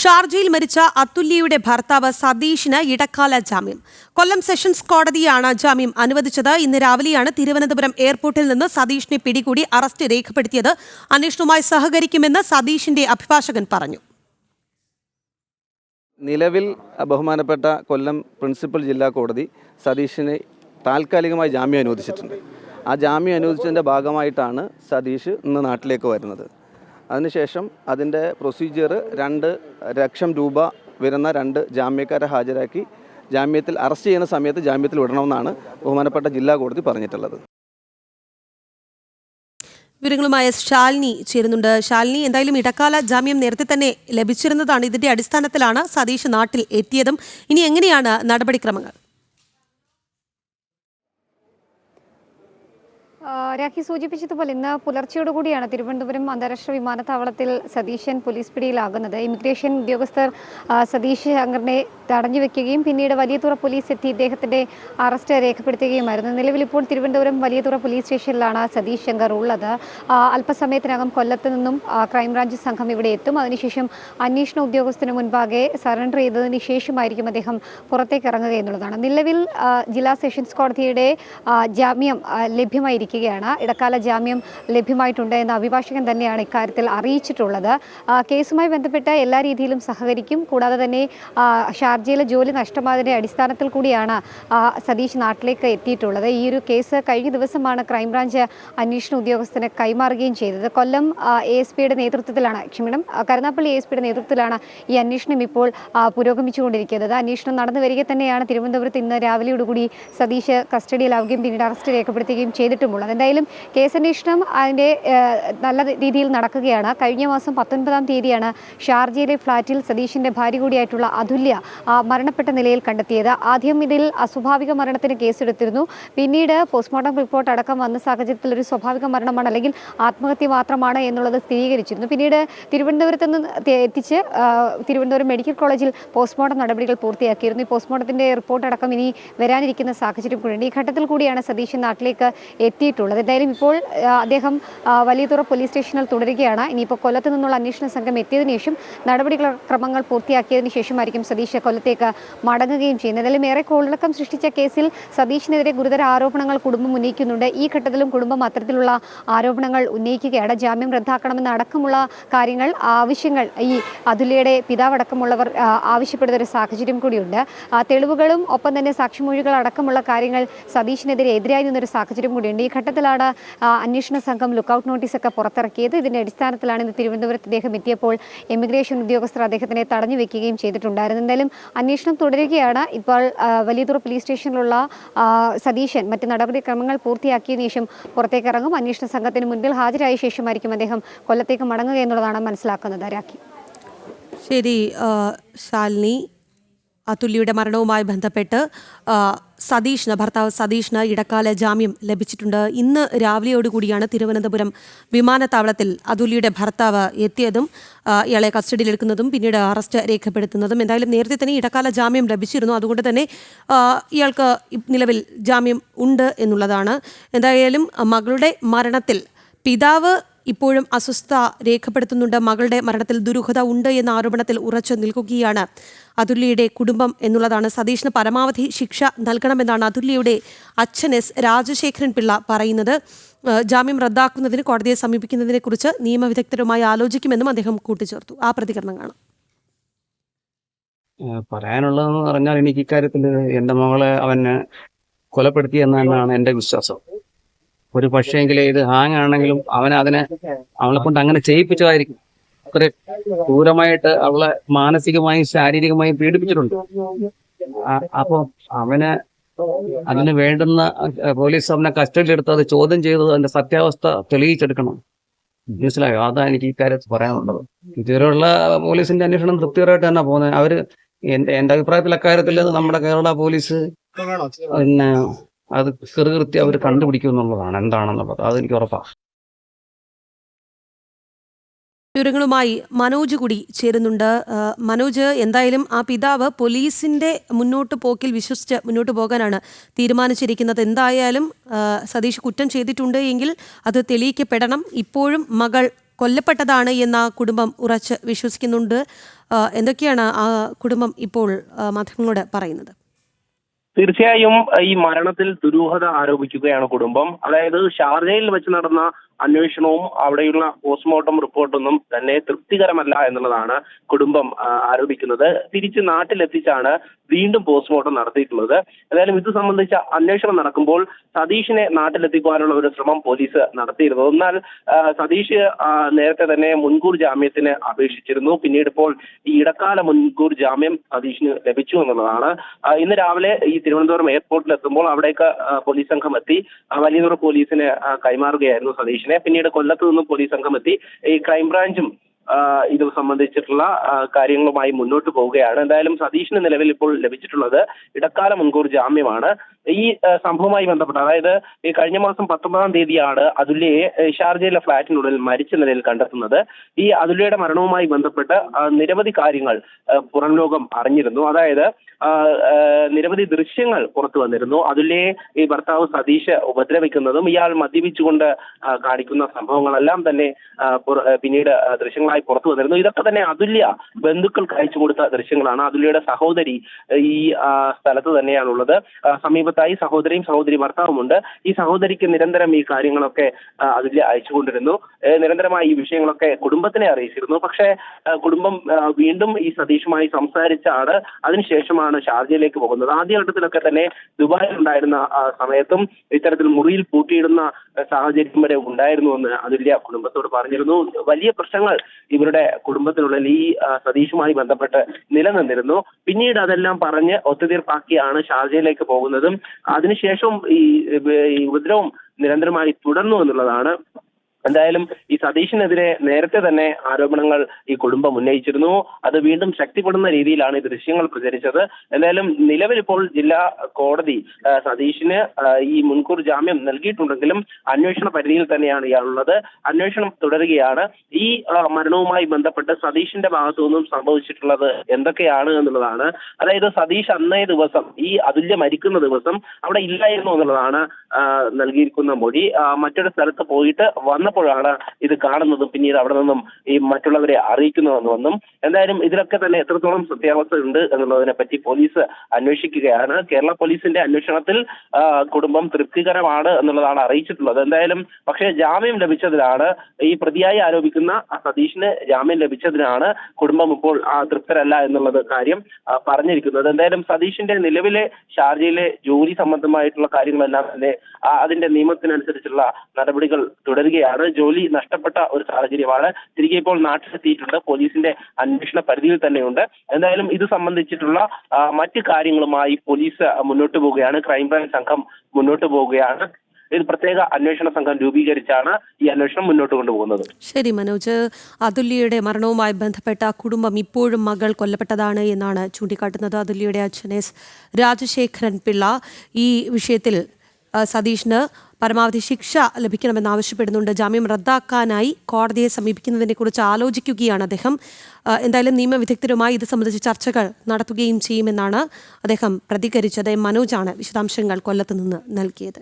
ഷാർജയിൽ മരിച്ച അതുല്യയുടെ ഭർത്താവ് സതീഷിന് ഇടക്കാല ജാമ്യം. കൊല്ലം സെഷൻസ് കോടതിയാണ് ജാമ്യം അനുവദിച്ചത്. ഇന്ന് രാവിലെയാണ് തിരുവനന്തപുരം എയർപോർട്ടിൽ നിന്ന് സതീഷിനെ പിടികൂടി അറസ്റ്റ് രേഖപ്പെടുത്തിയത്. അന്വേഷണവുമായി സഹകരിക്കുമെന്ന് സതീഷിന്റെ അഭിഭാഷകൻ പറഞ്ഞു. നിലവിൽ ബഹുമാനപ്പെട്ട കൊല്ലം പ്രിൻസിപ്പൽ ജില്ലാ കോടതി സതീഷിന് താൽക്കാലികമായി ജാമ്യം അനുവദിച്ചിട്ടുണ്ട്. ആ ജാമ്യം അനുവദിച്ചതിന്റെ ഭാഗമായിട്ടാണ് സതീഷ് ഇന്ന് നാട്ടിലേക്ക് വരുന്നത്. അതിനുശേഷം അതിന്റെ പ്രൊസീജിയർ രണ്ട് ലക്ഷം രൂപ വരുന്ന രണ്ട് ജാമ്യക്കാരെ ഹാജരാക്കി ജാമ്യത്തിൽ അറസ്റ്റ് ചെയ്യുന്ന സമയത്ത് ജാമ്യത്തിൽ വിടണമെന്നാണ് ബഹുമാനപ്പെട്ട ജില്ലാ കോടതി പറഞ്ഞിട്ടുള്ളത്. വിവരങ്ങളുമായ ശാലിനി ചേരുന്നുണ്ട്. ശാലിനി എന്തായാലും ഇടക്കാല ജാമ്യം നേരത്തെ തന്നെ ലഭിച്ചിരുന്നതാണ്. ഇതിന്റെ അടിസ്ഥാനത്തിലാണ് സതീഷ് നാട്ടിൽ എത്തിയതും. ഇനി എങ്ങനെയാണ് നടപടിക്രമങ്ങൾ? രാഖി സൂചിപ്പിച്ചതുപോലെ ഇന്ന് പുലർച്ചെയോടുകൂടിയാണ് തിരുവനന്തപുരം അന്താരാഷ്ട്ര വിമാനത്താവളത്തിൽ സതീശൻ പോലീസ് പിടിയിലാകുന്നത്. ഇമിഗ്രേഷൻ ഉദ്യോഗസ്ഥർ സതീഷ് ശങ്കറിനെ തടഞ്ഞു വെക്കുകയും പിന്നീട് വലിയതുറ പോലീസ് എത്തി ഇദ്ദേഹത്തിന്റെ അറസ്റ്റ് രേഖപ്പെടുത്തുകയുമായിരുന്നു. നിലവിൽ ഇപ്പോൾ തിരുവനന്തപുരം വലിയതുറ പോലീസ് സ്റ്റേഷനിലാണ് സതീഷ് ശങ്കർ ഉള്ളത്. അല്പസമയത്തിനകം കൊല്ലത്ത് നിന്നും ക്രൈംബ്രാഞ്ച് സംഘം ഇവിടെ എത്തും. അതിനുശേഷം അന്വേഷണ ഉദ്യോഗസ്ഥന് മുൻപാകെ സറണ്ടർ ചെയ്തതിന് ശേഷമായിരിക്കും അദ്ദേഹം പുറത്തേക്ക് ഇറങ്ങുക എന്നുള്ളതാണ്. നിലവിൽ ജില്ലാ സെഷൻസ് കോടതിയുടെ ജാമ്യം ആ, ലഭ്യമായിരിക്കുകയാണ് ഇടക്കാല ജാമ്യം ലഭ്യമായിട്ടുണ്ട് എന്ന അഭിഭാഷകൻ തന്നെയാണ് ഇക്കാര്യത്തിൽ അറിയിച്ചിട്ടുള്ളത്. കേസുമായി ബന്ധപ്പെട്ട് എല്ലാ രീതിയിലും സഹകരിക്കും. കൂടാതെ തന്നെ ഷാർജയിലെ ജോലി നഷ്ടമായതിന്റെ അടിസ്ഥാനത്തിൽ കൂടിയാണ് സതീഷ് നാട്ടിലേക്ക് എത്തിയിട്ടുള്ളത്. ഈ ഒരു കേസ് കഴിഞ്ഞ ദിവസമാണ് ക്രൈംബ്രാഞ്ച് അന്വേഷണ ഉദ്യോഗസ്ഥന് കൈമാറുകയും ചെയ്തത്. കൊല്ലം എ എസ് പിയുടെ നേതൃത്വത്തിലാണ്. ക്ഷമിക്കണം കരുനാപ്പള്ളി എ എസ് പിയുടെ നേതൃത്വത്തിലാണ് ഈ അന്വേഷണം ഇപ്പോൾ പുരോഗമിച്ചുകൊണ്ടിരിക്കുന്നത്. അന്വേഷണം നടന്നു വരിക തന്നെയാണ്. തിരുവനന്തപുരത്ത് ഇന്ന് രാവിലെയോടുകൂടി സതീഷ് കസ്റ്റഡിയിലാവുകയും പിന്നീട് അറസ്റ്റ് രേഖപ്പെടുത്തുകയും ചെയ്തിട്ടുമുള്ളത്. എന്തായാലും കേസന്വേഷണം അതിന്റെ നല്ല രീതിയിൽ നടക്കുകയാണ്. കഴിഞ്ഞ മാസം പത്തൊൻപതാം തീയതിയാണ് ഷാർജയിലെ ഫ്ളാറ്റിൽ സതീഷിന്റെ ഭാര്യ കൂടിയായിട്ടുള്ള അതുല്യ മരണപ്പെട്ട നിലയിൽ കണ്ടെത്തിയത്. ആദ്യം ഇതിൽ അസ്വാഭാവിക മരണത്തിന് കേസെടുത്തിരുന്നു. പിന്നീട് പോസ്റ്റ്മോർട്ടം റിപ്പോർട്ട് അടക്കം വന്ന സാഹചര്യത്തിൽ ഒരു സ്വാഭാവിക മരണമാണ് അല്ലെങ്കിൽ ആത്മഹത്യ മാത്രമാണ് എന്നുള്ളത് സ്ഥിരീകരിച്ചിരുന്നു. പിന്നീട് തിരുവനന്തപുരത്ത് നിന്ന് എത്തിച്ച് തിരുവനന്തപുരം മെഡിക്കൽ കോളേജിൽ പോസ്റ്റ്മോർട്ടം നടപടികൾ പൂർത്തിയാക്കിയിരുന്നു. ഈ പോസ്റ്റ്മോർട്ടത്തിന്റെ റിപ്പോർട്ട് അടക്കം ഇനി വരാനിരിക്കുന്ന സാഹചര്യം കൂടിയുണ്ട്. ഈ ഘട്ടത്തിൽ കൂടിയാണ് സതീശൻ നാട്ടിലേക്ക് എത്തിയിട്ടുള്ളത്. എന്തായാലും ഇപ്പോൾ അദ്ദേഹം വലിയതുറ പോലീസ് സ്റ്റേഷനിൽ തുടരുകയാണ്. ഇനിയിപ്പോൾ കൊല്ലത്ത് നിന്നുള്ള അന്വേഷണ സംഘം എത്തിയതിനു ശേഷം നടപടികൾ ക്രമങ്ങൾ പൂർത്തിയാക്കിയതിനു ശേഷമായിരിക്കും സതീഷ് കൊല്ലത്തേക്ക് മടങ്ങുകയും ചെയ്യുന്നത്. എന്തായാലും ഏറെ കോളിളക്കം സൃഷ്ടിച്ച കേസിൽ സതീഷിനെതിരെ ഗുരുതര ആരോപണങ്ങൾ കുടുംബം ഉന്നയിക്കുന്നുണ്ട്. ഈ ഘട്ടത്തിലും കുടുംബം അത്തരത്തിലുള്ള ആരോപണങ്ങൾ ഉന്നയിക്കുകയാണ്. ജാമ്യം റദ്ദാക്കണമെന്ന അടക്കമുള്ള കാര്യങ്ങൾ ആവശ്യങ്ങൾ ഈ അതുലയുടെ പിതാവടക്കമുള്ളവർ ആവശ്യപ്പെടുന്ന ഒരു സാഹചര്യം കൂടിയുണ്ട്. തെളിവുകളും ഒപ്പം തന്നെ സാക്ഷിമൊഴികൾ അടക്കമുള്ള കാര്യങ്ങൾ സതീഷിനെതിരെ എതിരായി നിന്നൊരു സാഹചര്യം കൂടിയുണ്ട്. ഈ ഘട്ടത്തിലാണ് അന്വേഷണ സംഘം ലുക്കൌട്ട് നോട്ടീസൊക്കെ പുറത്തിറക്കിയത്. ഇതിന്റെ അടിസ്ഥാനത്തിലാണ് ഇന്ന് തിരുവനന്തപുരത്ത് അദ്ദേഹം എത്തിയപ്പോൾ എമിഗ്രേഷൻ ഉദ്യോഗസ്ഥർ അദ്ദേഹത്തിനെ തടഞ്ഞു വെക്കുകയും ചെയ്തിട്ടുണ്ടായിരുന്നു. എന്തായാലും അന്വേഷണം തുടരുകയാണ്. ഇപ്പോൾ വലിയതുറ പോലീസ് സ്റ്റേഷനിലുള്ള സതീശൻ മറ്റ് നടപടിക്രമങ്ങൾ പൂർത്തിയാക്കിയ ശേഷം പുറത്തേക്ക് ഇറങ്ങും അന്വേഷണ സംഘത്തിന് മുൻപിൽ ഹാജരായ ശേഷമായിരിക്കും അദ്ദേഹം കൊല്ലത്തേക്ക് മടങ്ങുക എന്നുള്ളതാണ് മനസ്സിലാക്കുന്നത്. രാഖി. ശരി ശാലിനി അതുല്യയുടെ മരണവുമായി ബന്ധപ്പെട്ട് സതീഷിന് ഭർത്താവ് സതീഷിന് ഇടക്കാല ജാമ്യം ലഭിച്ചിട്ടുണ്ട്. ഇന്ന് രാവിലെയോടുകൂടിയാണ് തിരുവനന്തപുരം വിമാനത്താവളത്തിൽ അതുലിയുടെ ഭർത്താവ് എത്തിയതും ഇയാളെ കസ്റ്റഡിയിലെടുക്കുന്നതും പിന്നീട് അറസ്റ്റ് രേഖപ്പെടുത്തുന്നതും. എന്തായാലും നേരത്തെ തന്നെ ഇടക്കാല ജാമ്യം ലഭിച്ചിരുന്നു. അതുകൊണ്ട് തന്നെ ഇയാൾക്ക് നിലവിൽ ജാമ്യം ഉണ്ട് എന്നുള്ളതാണ്. എന്തായാലും മകളുടെ മരണത്തിൽ പിതാവ് ഇപ്പോഴും അസ്വസ്ഥ രേഖപ്പെടുത്തുന്നുണ്ട്. മകളുടെ മരണത്തിൽ ദുരൂഹത ഉണ്ട് എന്ന ആരോപണത്തിൽ ഉറച്ചു നിൽക്കുകയാണ് അതുല്യയുടെ കുടുംബം എന്നുള്ളതാണ്. സതീഷിന് പരമാവധി ശിക്ഷ നൽകണമെന്നാണ് അതുല്യയുടെ അച്ഛൻ എസ് രാജശേഖരൻ പിള്ള പറയുന്നത്. ജാമ്യം റദ്ദാക്കുന്നതിന് കോടതിയെ സമീപിക്കുന്നതിനെക്കുറിച്ച് നിയമവിദഗ്ധരുമായി ആലോചിക്കുമെന്നും അദ്ദേഹം കൂട്ടിച്ചേർത്തു. ആ പ്രതികരണം കാണാം. പറയാനുള്ളതെന്ന് പറഞ്ഞാൽ എനിക്ക് ഇക്കാര്യത്തിൽ എന്റെ മകളെ അവന് കൊലപ്പെടുത്തി എന്ന് തന്നെയാണ് എന്റെ വിശ്വാസം. ഒരു പക്ഷേങ്കിൽ ഇത് ഹാങ് ആണെങ്കിലും അവൻ അതിനെ അവളെ കൊണ്ട് അങ്ങനെ ചെയ്യിപ്പിച്ചതായിരിക്കും. കുറെ ക്രൂരമായിട്ട് അവളെ മാനസികമായും ശാരീരികമായും പീഡിപ്പിച്ചിട്ടുണ്ട്. അപ്പൊ അവന് അതിന് വേണ്ടുന്ന പോലീസ് അവനെ കസ്റ്റഡിയിൽ എടുത്ത് അത് ചോദ്യം ചെയ്തത് അതിന്റെ സത്യാവസ്ഥ തെളിയിച്ചെടുക്കണം. മനസ്സിലായോ? അതാണ് എനിക്ക് ഈ കാര്യത്തിൽ പറയാനുള്ളത്. ഇതുവരെയുള്ള പോലീസിന്റെ അന്വേഷണം തൃപ്തികരമായിട്ട് തന്നെ പോകുന്നത്. അവർ എന്റെ എന്റെ അഭിപ്രായത്തിൽ അക്കാര്യത്തിൽ നമ്മുടെ കേരള പോലീസ് പിന്നെ അത് കൃത്യ അവർ കണ്ടുപിടിക്കും എന്നുള്ളതാണ്. എന്താണെന്നുള്ളത് അതെനിക്ക് ഉറപ്പാണ് വിവരങ്ങളുമായി മനോജ് കൂടി ചേരുന്നുണ്ട്. മനോജ് എന്തായാലും ആ പിതാവ് പോലീസിന്റെ മുന്നോട്ട് പോക്കിൽ വിശ്വസിച്ച് മുന്നോട്ട് പോകാനാണ് തീരുമാനിച്ചിരിക്കുന്നത്. എന്തായാലും സതീഷ് കുറ്റം ചെയ്തിട്ടുണ്ട് എങ്കിൽ അത് തെളിയിക്കപ്പെടണം. ഇപ്പോഴും മകൾ കൊല്ലപ്പെട്ടതാണ് എന്ന കുടുംബം ഉറച്ച് വിശ്വസിക്കുന്നുണ്ട്. എന്തൊക്കെയാണ് ആ കുടുംബം ഇപ്പോൾ മാധ്യമങ്ങളോട് പറയുന്നത്? തീർച്ചയായും ഈ മരണത്തിൽ ദുരൂഹത ആരോപിക്കുകയാണ് കുടുംബം. അതായത് ഷാർജയിൽ വെച്ച് നടന്ന അന്വേഷണവും അവിടെയുള്ള പോസ്റ്റ്മോർട്ടം റിപ്പോർട്ടൊന്നും തന്നെ തൃപ്തികരമല്ല എന്നുള്ളതാണ് കുടുംബം ആരോപിക്കുന്നത്. തിരിച്ച് നാട്ടിലെത്തിച്ചാണ് വീണ്ടും പോസ്റ്റ്മോർട്ടം നടത്തിയിട്ടുള്ളത്. ഏതായാലും ഇത് സംബന്ധിച്ച അന്വേഷണം നടക്കുമ്പോൾ സതീഷിനെ നാട്ടിലെത്തിക്കുവാനുള്ള ഒരു ശ്രമം പോലീസ് നടത്തിയിരുന്നു. എന്നാൽ സതീഷ് നേരത്തെ തന്നെ മുൻകൂർ ജാമ്യത്തിന് അപേക്ഷിച്ചിരുന്നു. പിന്നീട് ഇപ്പോൾ ഈ ഇടക്കാല മുൻകൂർ ജാമ്യം സതീഷിന് ലഭിച്ചു എന്നുള്ളതാണ്. ഇന്ന് രാവിലെ ഈ തിരുവനന്തപുരം എയർപോർട്ടിൽ എത്തുമ്പോൾ അവിടേക്ക് പോലീസ് സംഘം എത്തി. വലിയതുറ പോലീസിന് കൈമാറുകയായിരുന്നു സതീഷിനെ. പിന്നീട് കൊല്ലത്ത് നിന്നും പോലീസ് സംഘം എത്തി ഈ ക്രൈംബ്രാഞ്ചും ഇത് സംബന്ധിച്ചിട്ടുള്ള കാര്യങ്ങളുമായി മുന്നോട്ട് പോവുകയാണ്. എന്തായാലും സതീഷിന് നിലവിൽ ഇപ്പോൾ ലഭിച്ചിട്ടുള്ളത് ഇടക്കാല മുൻകൂർ ജാമ്യമാണ്. ഈ സംഭവവുമായി ബന്ധപ്പെട്ട് അതായത് ഈ കഴിഞ്ഞ മാസം പത്തൊമ്പതാം തീയതിയാണ് അതുല്യയെ ഷാർജയിലെ ഫ്ളാറ്റിനുള്ളിൽ മരിച്ച നിലയിൽ കണ്ടെത്തുന്നത്. ഈ അതുല്യയുടെ മരണവുമായി ബന്ധപ്പെട്ട് നിരവധി കാര്യങ്ങൾ പുറം ലോകം അറിഞ്ഞിരുന്നു. അതായത് നിരവധി ദൃശ്യങ്ങൾ പുറത്തു വന്നിരുന്നു. അതുല്യയെ ഈ ഭർത്താവ് സതീഷ് ഉപദ്രവിക്കുന്നതും ഇയാൾ മദ്യപിച്ചുകൊണ്ട് കാണിക്കുന്ന സംഭവങ്ങളെല്ലാം തന്നെ പിന്നീട് ദൃശ്യങ്ങളായി പുറത്തു വന്നിരുന്നു. ഇതൊക്കെ തന്നെ അതുല്യ ബന്ധുക്കൾക്ക് അയച്ചു കൊടുത്ത ദൃശ്യങ്ങളാണ്. അതുല്യയുടെ സഹോദരി ഈ സ്ഥലത്ത് തന്നെയാണുള്ളത്. ആ, സമീപത്തായി സഹോദരിയും സഹോദരി ഭർത്താവുമുണ്ട് ഈ സഹോദരിക്ക് നിരന്തരം ഈ കാര്യങ്ങളൊക്കെ അതിൽ അയച്ചുകൊണ്ടിരുന്നു. നിരന്തരമായി ഈ വിഷയങ്ങളൊക്കെ കുടുംബത്തിനെ അറിയിച്ചിരുന്നു. പക്ഷേ കുടുംബം വീണ്ടും ഈ സതീഷുമായി സംസാരിച്ചാണ് അതിനുശേഷമാണ് ഷാർജയിലേക്ക് പോകുന്നത്. ആദ്യഘട്ടത്തിലൊക്കെ തന്നെ ദുബായിൽ ഉണ്ടായിരുന്ന സമയത്തും ഇത്തരത്തിൽ മുറിയിൽ പൂട്ടിയിടുന്ന സാഹചര്യം വരെ ഉണ്ടായിരുന്നു എന്ന് അതുല്യ കുടുംബത്തോട് പറഞ്ഞിരുന്നു. വലിയ പ്രശ്നങ്ങൾ ഇവരുടെ കുടുംബത്തിനുള്ളിൽ ഈ സതീഷുമായി ബന്ധപ്പെട്ട് നിലനിന്നിരുന്നു. പിന്നീട് അതെല്ലാം പറഞ്ഞ് ഒത്തുതീർപ്പാക്കിയാണ് ഷാർജയിലേക്ക് പോകുന്നതും അതിനുശേഷം ഈ ഉപദ്രവം നിരന്തരമായി തുടർന്നു എന്നുള്ളതാണ് എന്തായാലും ഈ സതീഷിനെതിരെ നേരത്തെ തന്നെ ആരോപണങ്ങൾ ഈ കുടുംബം ഉന്നയിച്ചിരുന്നു. അത് വീണ്ടും ശക്തിപ്പെടുന്ന രീതിയിലാണ് ഈ ദൃശ്യങ്ങൾ പ്രചരിച്ചത്. എന്തായാലും നിലവിലിപ്പോൾ ജില്ലാ കോടതി സതീഷിന് ഈ മുൻകൂർ ജാമ്യം നൽകിയിട്ടുണ്ടെങ്കിലും അന്വേഷണ പരിധിയിൽ തന്നെയാണ് ഇയാളുള്ളത്. അന്വേഷണം തുടരുകയാണ്. ഈ മരണവുമായി ബന്ധപ്പെട്ട് സതീഷിന്റെ ഭാഗത്തു നിന്നും സംഭവിച്ചിട്ടുള്ളത് എന്തൊക്കെയാണ് എന്നുള്ളതാണ്. അതായത് സതീഷ് അന്നേ ദിവസം ഈ അതുല്യ മരിക്കുന്ന ദിവസം അവിടെ ഇല്ലായിരുന്നു എന്നുള്ളതാണ് നൽകിയിരിക്കുന്ന മൊഴി. മറ്റൊരു സ്ഥലത്ത് പോയിട്ട് വന്നപ്പോഴാണ് ഇത് കാണുന്നതും പിന്നീട് അവിടെ നിന്നും ഈ മറ്റുള്ളവരെ അറിയിക്കുന്നതെന്നും എന്തായാലും ഇതിലൊക്കെ തന്നെ എത്രത്തോളം സത്യാവസ്ഥ ഉണ്ട് എന്നുള്ളതിനെ പറ്റി പോലീസ് അന്വേഷിക്കുകയാണ്. കേരള പോലീസിന്റെ അന്വേഷണത്തിൽ കുടുംബം തൃപ്തികരമാണ് എന്നുള്ളതാണ് അറിയിച്ചിട്ടുള്ളത്. എന്തായാലും പക്ഷേ ജാമ്യം ലഭിച്ചതിലാണ് ഈ പ്രതിയായി ആരോപിക്കുന്ന സതീഷിന് ജാമ്യം ലഭിച്ചതിനാണ് കുടുംബം ഇപ്പോൾ തൃപ്തരല്ല എന്നുള്ളത് കാര്യം പറഞ്ഞിരിക്കുന്നത്. എന്തായാലും സതീഷിന്റെ നിലവിലെ ഷാർജയിലെ ജോലി സംബന്ധമായിട്ടുള്ള കാര്യങ്ങളെല്ലാം തന്നെ അതിന്റെ നിയമത്തിനനുസരിച്ചുള്ള നടപടികൾ തുടരുകയാണ്. ജോലി നഷ്ടപ്പെട്ട ഒരു സാഹചര്യമാണ്. തിരികെ ഇപ്പോൾ നാട്ടിലെത്തിയിട്ടുണ്ട് പോലീസിന്റെ അന്വേഷണ പരിധിയിൽ തന്നെയുണ്ട്. എന്തായാലും ഇത് സംബന്ധിച്ചിട്ടുള്ള മറ്റു കാര്യങ്ങളുമായി പോലീസ് മുന്നോട്ട് പോവുകയാണ്. ക്രൈംബ്രാഞ്ച് സംഘം മുന്നോട്ട് പോവുകയാണ്. ഇത് പ്രത്യേക അന്വേഷണ സംഘം രൂപീകരിച്ചാണ് ഈ അന്വേഷണം മുന്നോട്ട് കൊണ്ടുപോകുന്നത്. ശരി മനോജ്. അതുല്യയുടെ മരണവുമായി ബന്ധപ്പെട്ട കുടുംബം ഇപ്പോഴും മകൾ കൊല്ലപ്പെട്ടതാണ് എന്നാണ് ചൂണ്ടിക്കാട്ടുന്നത് അതുല്യയുടെ അച്ഛൻ എസ് രാജശേഖരൻ പിള്ള. ഈ വിഷയത്തിൽ സതീഷിന് പരമാവധി ശിക്ഷ ലഭിക്കണമെന്നാവശ്യപ്പെടുന്നുണ്ട് ജാമ്യം റദ്ദാക്കാനായി കോടതിയെ സമീപിക്കുന്നതിനെ കുറിച്ച് ആലോചിക്കുകയാണ് അദ്ദേഹം. എന്തായാലും നിയമവിദഗ്ധരുമായി ഇത് സംബന്ധിച്ച് ചർച്ചകൾ നടത്തുകയും ചെയ്യുമെന്നാണ് അദ്ദേഹം പ്രതികരിച്ചത്. മനോജാണ് വിശദാംശങ്ങൾ കൊല്ലത്ത് നിന്ന് നൽകിയത്.